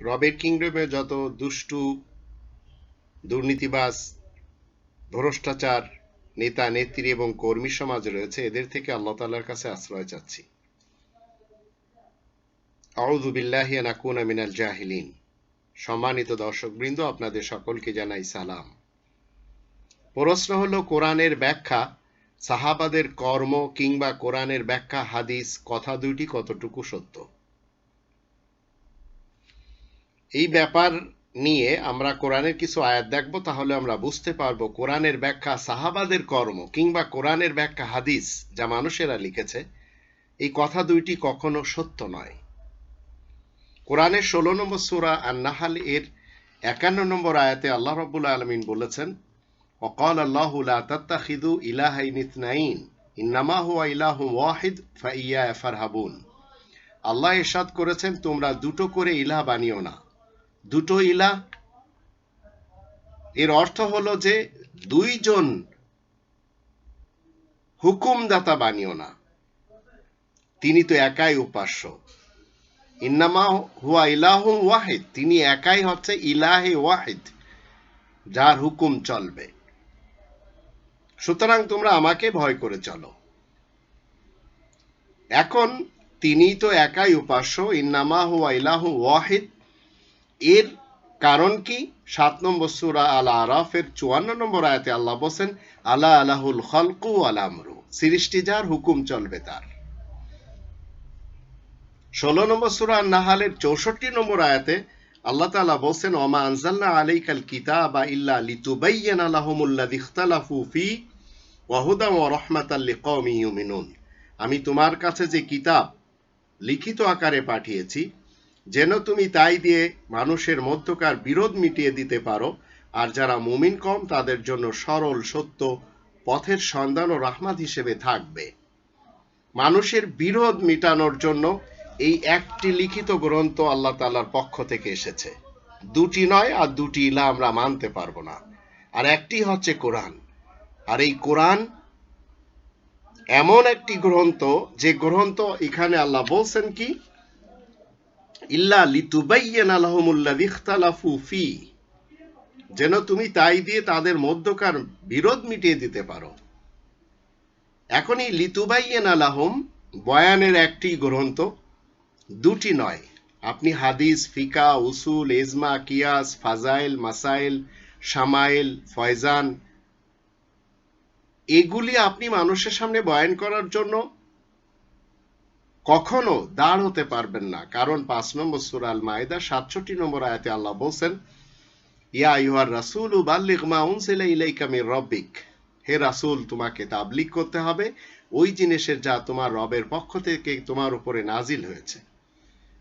রবের কিংডমে যত দুষ্টু, দুর্নীতিবাজ, ভ্রষ্টাচার, নেতা, নেত্রী এবং কর্মী সমাজ রয়েছে, এদের থেকে আল্লাহ তাআলার কাছে আশ্রয় চাচ্ছি। আউযু বিল্লাহি আন মিনাল জাহিলিন। সম্মানিত দর্শকবৃন্দ, আপনাদের সকলকে জানাই সালাম। প্রশ্ন হলো, কোরআনের ব্যাখ্যা, সাহাবাদের কর্ম কিংবা কোরআনের ব্যাখ্যা, হাদিস, কথা দুইটি কতটুকু সত্য? এই ব্যাপার নিয়ে আমরা কোরআনের কিছু আয়াত দেখব, তাহলে আমরা বুঝতে পারব কোরআনের ব্যাখ্যা সাহাবাদের কর্ম কিংবা কোরআনের ব্যাখ্যা হাদিস যা মানুষেরা লিখেছে, এই কথা দুইটি কখনো সত্য নয়। কোরআনের ষোলো নম্বর সুরা আর নাহাল এর একান্ন নম্বর আয়াতে আল্লাহ রবুল্লা আলমিন বলেছেন অকাল আল্লাহ তাত্তাখিদু ওয়াহিদ হাবুন আল্লাহ এরশাদ করেছেন, তোমরা দুটো করে ইলাহ বানিও না। দুটো ইলা। এর অর্থ হলো যে দুইজন হুকুমদাতা বানিও না। তিনি তো একাই উপাস্য। ইন্নামা হুয়া ইলাহু ওয়াহিদ। তিনি একাই হচ্ছে ইলাহে ওয়াহিদ, যার হুকুম চলবে। সুতরাং তোমরা আমাকে ভয় করে চলো। এখন তিনি তো একাই উপাস্য। ইন্নামা হুয়া ইলাহু ওয়াহিদ এর কারণ কি? সাত নম্বর সুরা আল আরাফের চুয়ান্ন নম্বর আয়াতে আল্লাহ বলছেন, আলা আলাহুল খলকু আল আমরু। সৃষ্টি যার হুকুম চলবে তার। ষোলো নম্বর সুরা নাহালের চৌষট্টি নম্বর আয়াতে আল্লাহ তাআলা বলছেন ওমা আনজালনা আলাইকাল কিতাবা ইল্লা লিতুবাইয়ানা লাহুমুল্লাযী ইখতালাফু ফি ওয়া হুদান ওয়া রাহমাতাল লিকাওমি ইউমিনুন। আমি তোমার কাছে যে কিতাব লিখিত আকারে পাঠিয়েছি যেন তুমি তাই দিয়ে মানুষের মধ্যকার বিরোধ মিটিয়ে দিতে পারো, আর যারা মুমিন কম, তাদের জন্য সরল, সত্য পথের সন্ধান ও রাহমাত হিসেবে থাকবে। মানুষের বিরোধ মিটানোর জন্য এই একটি লিখিত গ্রন্থ আল্লাহ তাআলার পক্ষ থেকে এসেছে। দুটি নয় আর দুটি ইলা আমরা মানতে পারব না। আর একটি হচ্ছে কোরআন। আর এই কোরআন এমন একটি গ্রন্থ, যে গ্রন্থ এখানে আল্লাহ বলছেন কি? ইল্লা লিতুবাইয়ানা ফি। যেন তুমি তাই দিয়ে তাদের মধ্যকার বিরোধ মিটিয়ে দিতে পারো। এখন এই লিতুবাইয়ানা লাহুম বয়ানের একটি গ্রন্থ, দুটি নয়। আপনি হাদিস, ফিকা, উসুল এজমা কিয়াস, ফাজাইল, মাসাইল সামাইল ফয়জান, এগুলি আপনি মানুষের সামনে বয়ান করার জন্য কখনো দাঁড় হতে পারবেন না। কারণ পাঁচ নম্বর সুরাল মায়দা সাতষট্টি নম্বর আয়াতে আল্লাহ বলছেন, ইয়া ইউহার রাসুল বাল্লিক মা উনসিলা ইলাইকা রব্বিক। হে রাসূল, তোমাকে তাবলিগ করতে হবে। ওই জিনিসের যা তোমার রবের পক্ষ থেকে তোমার উপরে নাজিল হয়েছে।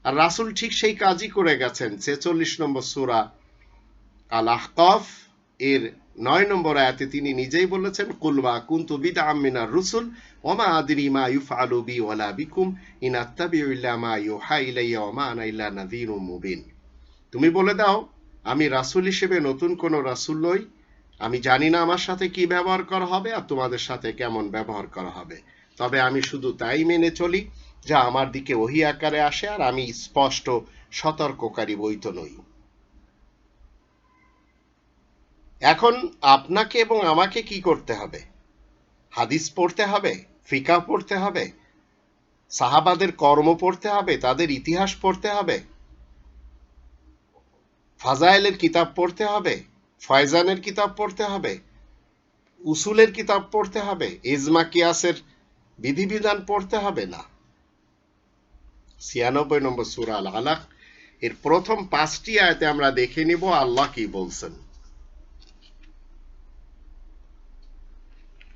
আর রাসূল ঠিক সেই কাজই করে গেছেন। ছেচল্লিশ নম্বর সুরা আল আহকাফ এর নয় নম্বর আয়াতে তিনি নিজেই বলেছেন কুলবা কুন্তু বিদা মিনার রুসুল, ওমা আদরি মা ইউফআলু বি ওয়ালা বিকুম, ইন আত্তাবিউ ইল্লা মা ইউহা ইলাইয়া ওমা আনা ইল্লা নাযীরুম মুবিন। তুমি বলে দাও, আমি রাসূল হিসেবে নতুন কোন রাসূল নই। আমি জানি না আমার সাথে কি ব্যবহার করা হবে আর তোমাদের সাথে কেমন ব্যবহার করা হবে। তবে আমি শুধু তাই মেনে চলি যা আমার দিকে ওহি আকারে আসে আর আমি স্পষ্ট সতর্ককারী বৈত নই। এখন আপনাকে এবং আমাকে কি করতে হবে? হাদিস পড়তে হবে ফিকা পড়তে হবে, সাহাবাদের কর্ম পড়তে হবে, তাদের ইতিহাস পড়তে হবে, ফাজাইলের কিতাব পড়তে হবে, ফয়জানের কিতাব পড়তে হবে, উসুলের কিতাব পড়তে হবে, ইজমা কিয়াসের বিধিবিধান পড়তে হবে না। ছিয়ানব্বই নম্বর সুরা আল আলাক এর প্রথম পাঁচটি আয়তে আমরা দেখে নিব আল্লাহ কি বলছেন।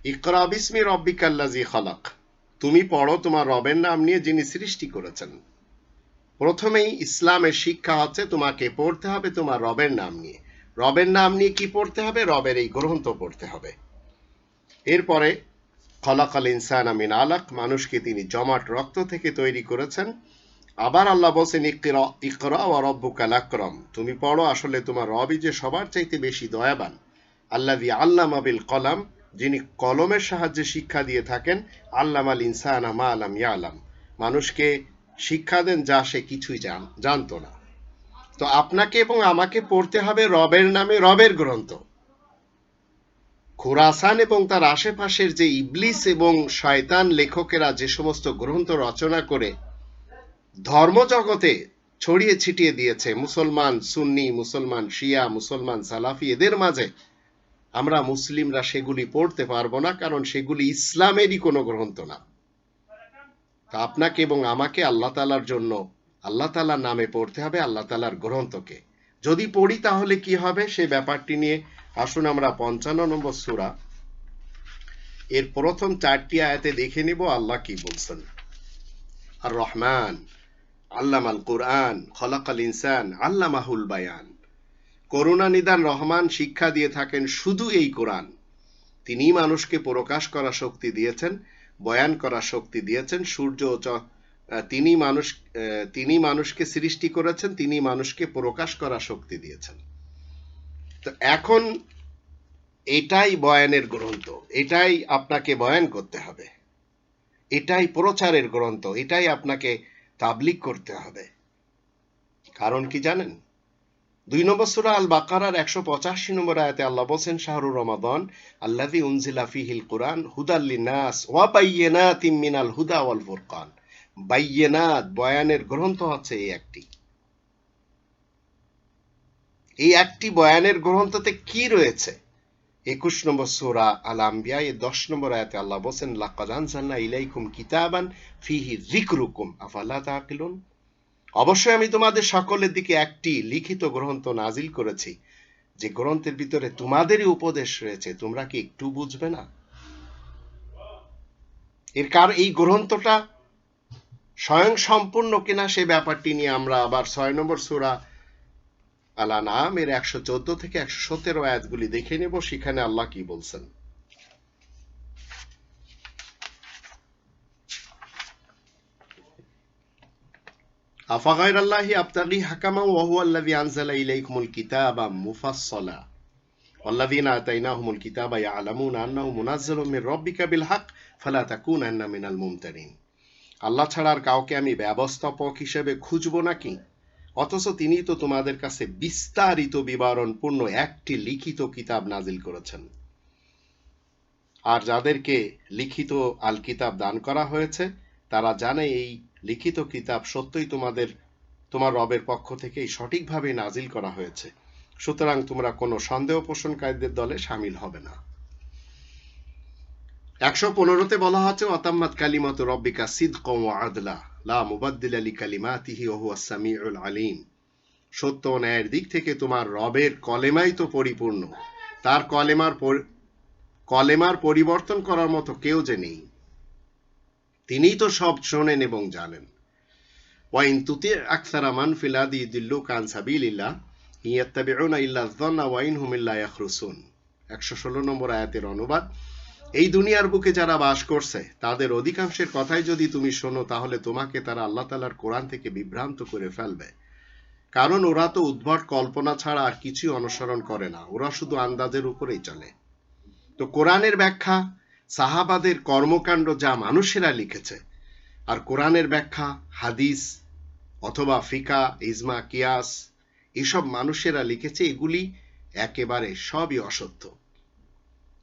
ইকরা রব্বিকাল্লাজি খালাক। তুমি পড়ো তোমার রবের নাম নিয়ে যিনি সৃষ্টি করেছেন। প্রথমেই ইসলামের শিক্ষা হচ্ছে তোমাকে পড়তে হবে তোমার রবের নাম নিয়ে। রবের নাম নিয়ে কি পড়তে হবে? রবের এই গ্রন্থ পড়তে হবে। এরপরে, খলাকাল ইনসান আমিন আলাক, মানুষকে তিনি জমাট রক্ত থেকে তৈরি করেছেন। আবার আল্লাহ বলছেন, ইকরা ও রব্বুকাল আকরম তুমি পড়ো, আসলে তোমার রবই যে সবার চাইতে বেশি দয়াবান। আল্লাহ আল্লামা বিল কলাম যিনি কলমের সাহায্যে শিক্ষা দিয়ে থাকেন আল্লাম আল ইনসান আমা আলাম ইয়ালাম। মানুষকে শিক্ষা দেন যা সে কিছুই জান, জানতো না। তো আপনাকে এবং আমাকে পড়তে হবে রবের নামে রবের গ্রন্থ। খোরাসান এবং তার আশেপাশের যে ইবলিস এবং শয়তান লেখকেরা যে সমস্ত গ্রন্থ রচনা করে ধর্মজগতে ছড়িয়ে ছিটিয়ে দিয়েছে, মুসলমান সুন্নি, মুসলমান শিয়া, মুসলমান সালাফি, এদের মাঝে আমরা মুসলিমরা সেগুলি পড়তে পারব না, কারণ সেগুলি ইসলামেরই কোনো গ্রন্থ না। তা আপনাকে এবং আমাকে আল্লাহ তালার জন্য, আল্লাহ তালার নামে পড়তে হবে, আল্লাহ তালার গ্রন্থকে। যদি পড়ি তাহলে কি হবে? সেই ব্যাপারটি নিয়ে আসুন আমরা পঞ্চান্ন নম্বর সুরা। এর প্রথম চারটি আয়াতে দেখে নিব আল্লাহ কি বলছেন। আর রহমান আল্লাম আল কোরআন, খলাকাল ইনসান, আল্লামাহুল বায়ান। করুণা নিদান রহমান শিক্ষা দিয়ে থাকেন শুধু এই কোরআন। তিনি মানুষকে প্রকাশ করা শক্তি দিয়েছেন, বয়ান করা শক্তি দিয়েছেন, সূর্য তিনি মানুষ তিনি মানুষকে সৃষ্টি করেছেন, তিনি মানুষকে প্রকাশ করা শক্তি দিয়েছেন। তো এখন এটাই বয়ানের গ্রন্থ, এটাই আপনাকে বয়ান করতে হবে। এটাই প্রচারের গ্রন্থ, এটাই আপনাকে তাবলিক করতে হবে। কারণ কি জানেন? দুই নম্বর সুরা আল বাকারার একশো পঁচাশি নম্বর আয়াতে আল্লাহ বলছেন শাহরুর রমাদন আল্লাহি উনজিলা ফিহিল কোরআন হুদাল্লি নাস ওয়া বাইয়েনাতিম মিনাল হুদা ওয়াল ফুরকান। বাইয়েনাত, বয়ানের গ্রন্থ হচ্ছে এই একটি। এই একটি বয়ানের গ্রন্থতে কি রয়েছে? একুশ নম্বর সোরা আল আম্বিয়া এর দশ নম্বর আয়াতে আল্লাহ বলছেন, লাকাদ আনজালনা ইলাইকুম কিতাবান ফিহি যিকরুকুম, আফালা তাকিলুন অবশ্যই আমি তোমাদের সকলের দিকে একটি লিখিত গ্রন্থ নাজিল করেছি। যে গ্রন্থের ভিতরে তোমাদেরই উপদেশ রয়েছে, তোমরা কি একটু বুঝবে না? এর কার, এই গ্রন্থটা স্বয়ং সম্পূর্ণ কিনা সে ব্যাপারটি নিয়ে আমরা আবার ছয় নম্বর সুরা আলা নাম এর একশো চোদ্দ থেকে একশো সতেরো আয়াতগুলি দেখে নেব, সেখানে আল্লাহ কি বলছেন। أفغير الله أبتغي حكما وهو الذي أنزل إليكم الكتاب مفصلا والذين آتيناهم الكتاب يعلمون أنه منزل من ربك بالحق فلا تكونن من الممترين আল্লাহ ছাড়ার কাউকে আমি ব্যবস্থাপক হিসেবে খুঁজব নাকি অথচ তিনি তো তোমাদের কাছে বিস্তারিত বিবরণপূর্ণ একটি লিখিত কিতাব নাজিল করেছেন আর যাদেরকে লিখিত আল কিতাব দান করা হয়েছে তারা জানে এই লিখিত কিতাব সত্যই তোমাদের, তোমার রবের পক্ষ থেকেই সঠিকভাবে নাজিল করা হয়েছে। সুতরাং তোমরা কোনো সন্দেহ পোষণকারীদের দলে সামিল হবে না। একশো পনেরোতে বলা হচ্ছে অতাম্মাদ কালিমত রব্বিকা সিদ কম আদলা, লা মুবাদ্দিল আলী কালিমাতিহি ওহু আসামিউল আলিম। সত্য ও ন্যায়ের দিক থেকে তোমার রবের কলেমাই তো পরিপূর্ণ। তার কলেমার কলেমার পরিবর্তন করার মতো কেউ যে নেই। তিনিই তো সব শোনেন এবং জানেন। ওয়াইন তুতি ফিলাদি দিল্লু কান সাবিলিল্লাহ, ইয়াত্তাবিউনা ইল্লা ওয়াইন হুম ইল্লা ইয়াখরুসুন। 116 নম্বর আয়াতের অনুবাদ, এই দুনিয়ার বুকে যারা বাস করছে, তাদের অধিকাংশের কথাই যদি তুমি শোনো, তাহলে তোমাকে তারা আল্লাহ তালার কোরআন থেকে বিভ্রান্ত করে ফেলবে। কারণ ওরা তো উদ্ভট কল্পনা ছাড়া আর কিছুই অনুসরণ করে না, ওরা শুধু আন্দাজের উপরেই চলে। তো কোরআনের ব্যাখ্যা সাহাবাদের কর্মকাণ্ড যা মানুষেরা লিখেছে। আর কোরআনের ব্যাখ্যা, হাদিস অথবা ফিকা, ইজমা, কিয়াস, এসব মানুষেরা লিখেছে, এগুলি একেবারে সবই অসত্য।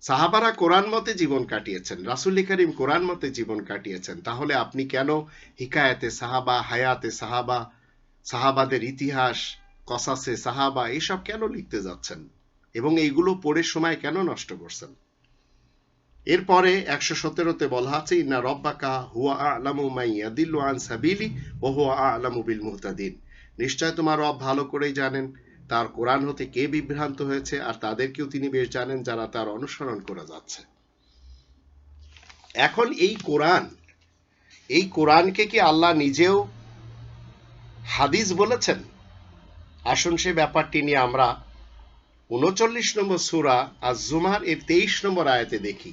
সাহাবারা কোরআন মতে জীবন কাটিয়েছেন, রাসুল করিম কোরআন মতে জীবন কাটিয়েছেন। তাহলে আপনি কেন হিকায়াতে সাহাবা, হায়াতে সাহাবা, সাহাবাদের ইতিহাস, কসাসে সাহাবা, এসব কেন লিখতে যাচ্ছেন? এবং এইগুলো পড়ে সময় কেন নষ্ট করছেন? এরপরে একশো সতেরোতে বলা আছে, ইন্না রব্বাকা হুয়া আলামু মাইয়া দিল্লু আন সাবিলি ও হুয়া আলামু বিল মুহতাদিন। নিশ্চয় তোমার রব ভালো করেই জানেন, তার কোরআন হতে কে বিভ্রান্ত হয়েছে আর তাদেরকেও তিনি বেশ জানেন যারা তার অনুসরণ করে যাচ্ছে। এখন এই কোরআন, এই কোরআনকে কি আল্লাহ নিজেও হাদিস বলেছেন? আসুন সে ব্যাপারটি নিয়ে আমরা উনচল্লিশ নম্বর সুরা আর জুমার এর তেইশ নম্বর আয়াতে দেখি।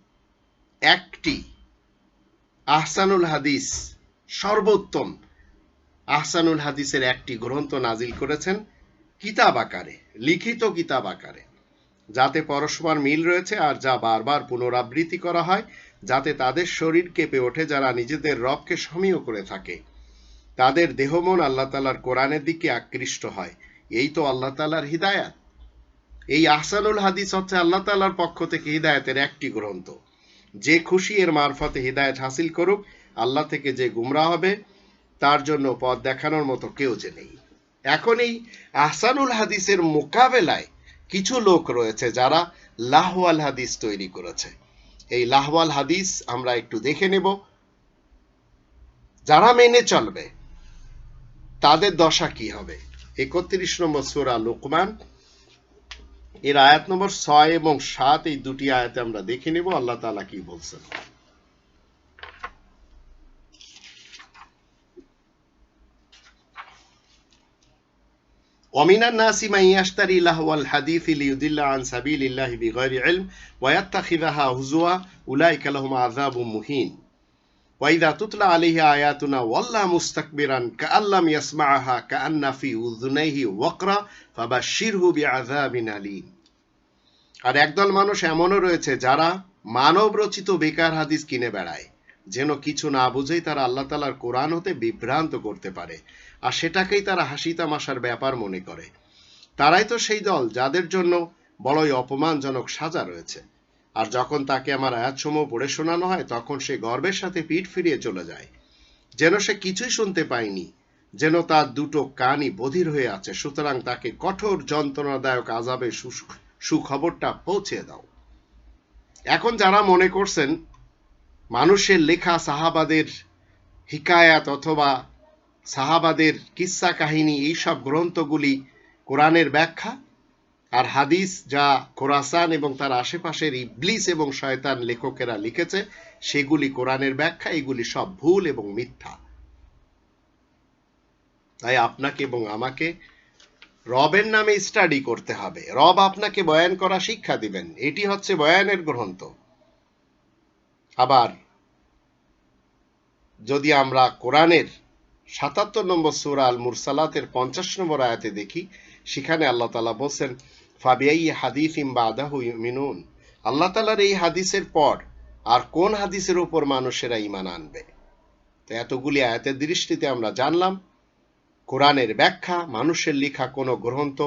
একটি আহসানুল হাদিস সর্বোত্তম। আহসানুল হাদিসের একটি গ্রন্থ নাজিল করেছেন কিতাব আকারে, লিখিত কিতাব আকারে। যাতে পরস্পর মিল রয়েছে আর যা বারবার পুনরাবৃত্তি করা হয়, যাতে তাদের শরীর কেঁপে ওঠে, যারা নিজেদের রবকে সমীহ করে থাকে। তাদের দেহমন আল্লাহ তালার কোরআনের দিকে আকৃষ্ট হয়। এই তো আল্লাহ তালার হিদায়াত। এই আহসানুল হাদিস হচ্ছে আল্লাহ তালার পক্ষ থেকে হিদায়তের একটি গ্রন্থ। যে খুশি এর মারফতে হিদায়ত হাসিল করুক, আল্লাহ থেকে যে গুমরা হবে, তার জন্য পথ দেখানোর মতো কেউ যে নেই। এখন এই আহসানুল হাদিসের মোকাবেলায় কিছু লোক রয়েছে যারা লাহওয়াল হাদিস তৈরি করেছে। এই লাহওয়াল হাদিস আমরা একটু দেখে নেব। যারা মেনে চলবে, তাদের দশা কি হবে? একত্রিশ নম্বর সুরা লোকমান এর আয়াত নম্বর ছয় এবং সাত এই দুটি আয়াতে আমরা দেখে নেব আল্লাহ তালা কি বলছেন ومن الناس من يشتري لهو الحديث ليضل عن سبيل الله بغير علم ويتخذها هزوا أولئك لهم عذاب مهين ওয়াইদা তুতলা আলিহা আয়াতুনা ওয়াল্লা মুস্তাকবিরান কা আল্লাম ইয়াসমাআহা কা আন্না ফি উযুনাইহি ওয়াকরা ফাবাশশিরহু বিআযাবিন আলীম আর একদল মানুষ এমনও রয়েছে যারা মানব রচিত বেকার হাদিস কিনে বেড়ায়, যেন কিছু না বুঝেই তারা আল্লাহ তালার কোরআন হতে বিভ্রান্ত করতে পারে, আর সেটাকেই তারা হাসি তামাশার ব্যাপার মনে করে। তারাই তো সেই দল যাদের জন্য বড়ই অপমানজনক সাজা রয়েছে। আর যখন তাকে আমার আয়াতসমূহ পড়ে শোনানো হয়, তখন সে গর্বের সাথে পিঠ ফিরিয়ে চলে যায়। যেন সে কিছুই শুনতে পায়নি, যেন তার দুটো কানই বধির হয়ে আছে, সুতরাং তাকে কঠোর যন্ত্রণাদায়ক আজাবে সুখবরটা পৌঁছে দাও। এখন যারা মনে করছেন, মানুষের লেখা সাহাবাদের হিকায়াত অথবা সাহাবাদের কিস্সা কাহিনী, এইসব গ্রন্থগুলি কোরআনের ব্যাখ্যা আর হাদিস যা কোরাসান এবং তার আশেপাশের ইবলিস এবং শয়তান লেখকেরা লিখেছে, সেগুলি কোরআনের ব্যাখ্যা, এগুলি সব ভুল এবং মিথ্যা। তাই আপনাকে এবং আমাকে রবের নামে স্টাডি করতে হবে। রব আপনাকে বয়ান করা শিক্ষা দিবেন। এটি হচ্ছে বয়ানের গ্রন্থ। আবার, যদি আমরা কোরআনের সাতাত্তর নম্বর সুরা আল মুরসালাতের পঞ্চাশ নম্বর আয়াতে দেখি সেখানে আল্লাহ তালা বলছেন ফাবিয়াই হাদিস ইম্বা আদাহু মিনুন আল্লাহ তালার এই হাদিসের পর আর কোন হাদিসের উপর মানুষেরা ইমান আনবে? তো এতগুলি আয়াতের দৃষ্টিতে আমরা জানলাম, কোরআনের ব্যাখ্যা, মানুষের লেখা কোনো গ্রন্থ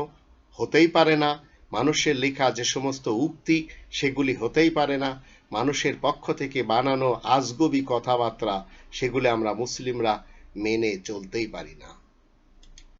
হতেই পারে না, মানুষের লেখা যে সমস্ত উক্তি, সেগুলি হতেই পারে না, মানুষের পক্ষ থেকে বানানো আজগবি কথাবার্তা, সেগুলি আমরা মুসলিমরা মেনে চলতেই পারি না।